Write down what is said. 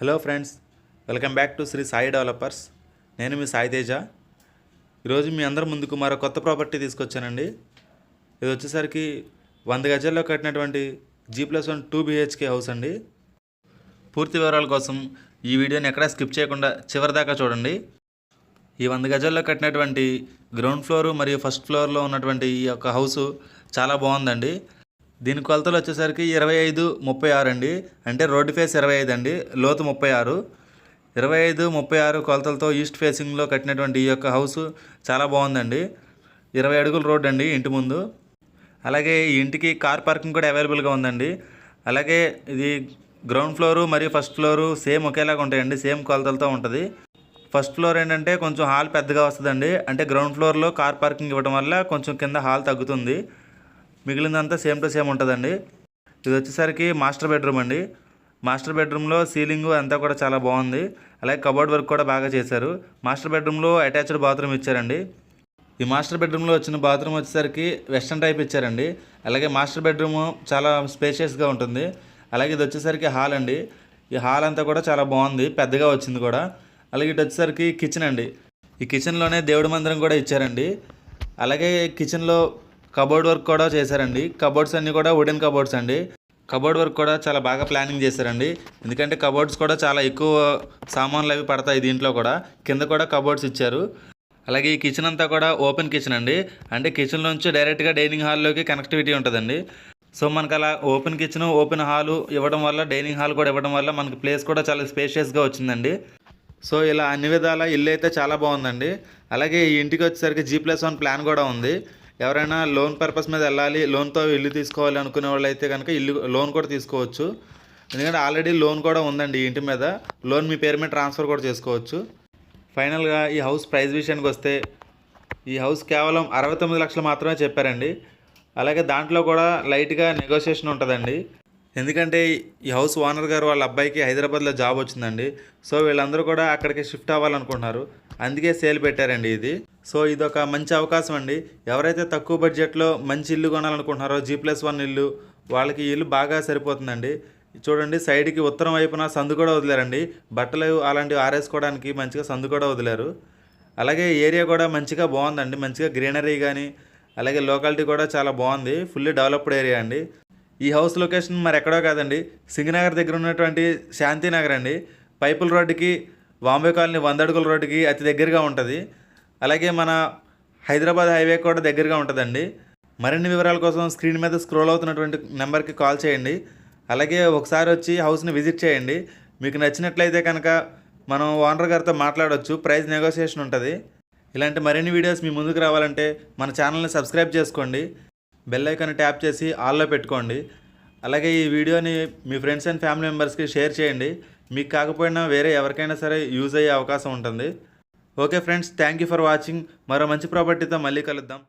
Hello friends welcome back to Sri Sai developers. నేను మీ సాయి తేజ. ఈరోజు మీ అందరి ముందుకు మరో కొత్త ప్రాపర్టీ తీసుకొచ్చానండి. ఇది వచ్చేసరికి వంద గజాల్లో కట్టినటువంటి G plus one two BHK house అండి. పూర్తి వివరాల కోసం ఈ వీడియోని ఎక్కడా స్కిప్ చేయకుండా చివరి దాకా చూడండి. ఈ వంద గజాల్లో కట్టినటువంటి గ్రౌండ్ ఫ్లోర్ మరియు ఫస్ట్ ఫ్లోర్లో ఉన్నటువంటి ఈ యొక్క హౌస్ చాలా బాగుందండి. దీని కొలతలు వచ్చేసరికి ఇరవై ఐదు ముప్పై ఆరు అండి. అంటే రోడ్డు ఫేస్ ఇరవై ఐదు అండి లోతు ముప్పై ఆరు. ఇరవై ఐదు ముప్పై ఆరు కొలతలతో ఈస్ట్ ఫేసింగ్లో కట్టినటువంటి ఈ యొక్క హౌస్ చాలా బాగుందండి. ఇరవై అడుగుల రోడ్ అండి ఇంటి ముందు. అలాగే ఈ ఇంటికి కార్ పార్కింగ్ కూడా అవైలబుల్గా ఉందండి. అలాగే ఇది గ్రౌండ్ ఫ్లోరు మరియు ఫస్ట్ ఫ్లోరు సేమ్ ఒకేలాగా ఉంటాయండి సేమ్ కొలతలతో ఉంటుంది. ఫస్ట్ ఫ్లోర్ ఏంటంటే కొంచెం హాల్ పెద్దగా వస్తుందండి. అంటే గ్రౌండ్ ఫ్లోర్లో కార్ పార్కింగ్ ఇవ్వడం వల్ల కొంచెం కింద హాల్ తగ్గుతుంది. మిగిలిందంతా సేమ్ టు సేమ్ ఉంటుందండి. ఇది వచ్చేసరికి మాస్టర్ బెడ్రూమ్ అండి. మాస్టర్ బెడ్రూమ్లో సీలింగ్ అంతా కూడా చాలా బాగుంది. అలాగే కబోర్డ్ వర్క్ కూడా బాగా చేశారు. మాస్టర్ బెడ్రూమ్లో అటాచ్డ్ బాత్రూమ్ ఇచ్చారండి. ఈ మాస్టర్ బెడ్రూమ్లో వచ్చిన బాత్రూమ్ వచ్చేసరికి వెస్ట్రన్ టైప్ ఇచ్చారండి. అలాగే మాస్టర్ బెడ్రూమ్ చాలా స్పేషియస్గా ఉంటుంది. అలాగే ఇది వచ్చేసరికి హాల్ అండి. ఈ హాల్ అంతా కూడా చాలా బాగుంది. పెద్దగా వచ్చింది కూడా. అలాగే ఇటు వచ్చేసరికి కిచెన్ అండి. ఈ కిచెన్లోనే దేవుడి మందిరం కూడా ఇచ్చారండి. అలాగే కిచెన్లో కబోర్డ్ వర్క్ కూడా చేశారండి. కబోర్డ్స్ అన్నీ కూడా వుడెన్ కబోర్డ్స్ అండి. కబోర్డ్ వర్క్ కూడా చాలా బాగా ప్లానింగ్ చేశారండి. ఎందుకంటే కబోర్డ్స్ కూడా చాలా ఎక్కువ సామాన్లు అవి పడతాయి దీంట్లో కూడా. కింద కూడా కబోర్డ్స్ ఇచ్చారు. అలాగే ఈ కిచెన్ అంతా కూడా ఓపెన్ కిచెన్ అండి. అంటే కిచెన్ నుంచి డైరెక్ట్గా డైనింగ్ హాల్లోకి కనెక్టివిటీ ఉంటుందండి. సో మనకు అలా ఓపెన్ కిచెన్ ఓపెన్ హాలు ఇవ్వడం వల్ల డైనింగ్ హాల్ కూడా ఇవ్వడం వల్ల మనకి ప్లేస్ కూడా చాలా స్పేషియస్గా వచ్చిందండి. సో ఇలా అన్ని విధాల ఇల్లు అయితే చాలా బాగుందండి. అలాగే ఈ ఇంటికి వచ్చేసరికి జీ ప్లస్ వన్ ప్లాన్ కూడా ఉంది. ఎవరైనా లోన్ పర్పస్ మీద వెళ్ళాలి లోన్తో ఇల్లు తీసుకోవాలి అనుకునే వాళ్ళు అయితే కనుక ఇల్లు లోన్ కూడా తీసుకోవచ్చు. ఎందుకంటే ఆల్రెడీ లోన్ కూడా ఉందండి ఇంటి మీద. లోన్ మీ పేరు మీద ట్రాన్స్ఫర్ కూడా చేసుకోవచ్చు. ఫైనల్గా ఈ హౌస్ ప్రైస్ విషయానికి వస్తే ఈ హౌస్ కేవలం అరవై తొమ్మిది లక్షలు మాత్రమే చెప్పారండి. అలాగే దాంట్లో కూడా లైట్గా నెగోషియేషన్ ఉంటుందండి. ఎందుకంటే ఈ హౌస్ ఓనర్ గారు వాళ్ళ అబ్బాయికి హైదరాబాద్లో జాబ్ వచ్చిందండి. సో వీళ్ళందరూ కూడా అక్కడికి షిఫ్ట్ అవ్వాలనుకుంటున్నారు. అందుకే సేల్ పెట్టారండి ఇది. సో ఇది ఒక మంచి అవకాశం అండి. ఎవరైతే తక్కువ బడ్జెట్లో మంచి ఇల్లు కొనాలనుకుంటున్నారో జీ ప్లస్ వన్ ఇల్లు వాళ్ళకి ఇల్లు బాగా సరిపోతుందండి. చూడండి సైడ్కి ఉత్తరం వైపున సందు కూడా వదిలేరండి. బట్టలు అలాంటివి ఆరేసుకోవడానికి మంచిగా సందు కూడా వదిలేరు. అలాగే ఏరియా కూడా మంచిగా బాగుందండి. మంచిగా గ్రీనరీ కానీ అలాగే లోకాలిటీ కూడా చాలా బాగుంది. ఫుల్లీ డెవలప్డ్ ఏరియా అండి. ఈ హౌస్ లొకేషన్ మరి ఎక్కడో కాదండి. సింగనగర్ దగ్గర ఉన్నటువంటి శాంతినగర్ అండి. పైపుల్ రోడ్డుకి బాంబే కాలనీ వంద అడుగుల రోడ్డుకి అతి దగ్గరగా ఉంటుంది. అలాగే మన హైదరాబాద్ హైవే కూడా దగ్గరగా ఉంటుందండి. మరిన్ని వివరాల కోసం స్క్రీన్ మీద స్క్రోల్ అవుతున్నటువంటి నెంబర్కి కాల్ చేయండి. అలాగే ఒకసారి వచ్చి హౌస్ని విజిట్ చేయండి. మీకు నచ్చినట్లయితే కనుక మనం ఓనర్ గారితో మాట్లాడవచ్చు ప్రైస్ నెగోసియేషన్ ఉంటుంది. ఇలాంటి మరిన్ని వీడియోస్ మీ ముందుకు రావాలంటే మన ఛానల్ని సబ్స్క్రైబ్ చేసుకోండి. బెల్ ఐకాన్ ట్యాప్ చేసి ఆల్లో పెట్టుకోండి. అలాగే ఈ వీడియోని మీ ఫ్రెండ్స్ అండ్ ఫ్యామిలీ మెంబర్స్కి షేర్ చేయండి. మీకు కాకపోయినా వేరే ఎవరికైనా సరే యూజ్ అయ్యే అవకాశం ఉంటుంది. Okay friends thank you for watching మరో మంచి ప్రాపర్టీతో మళ్ళీ కలుద్దాం.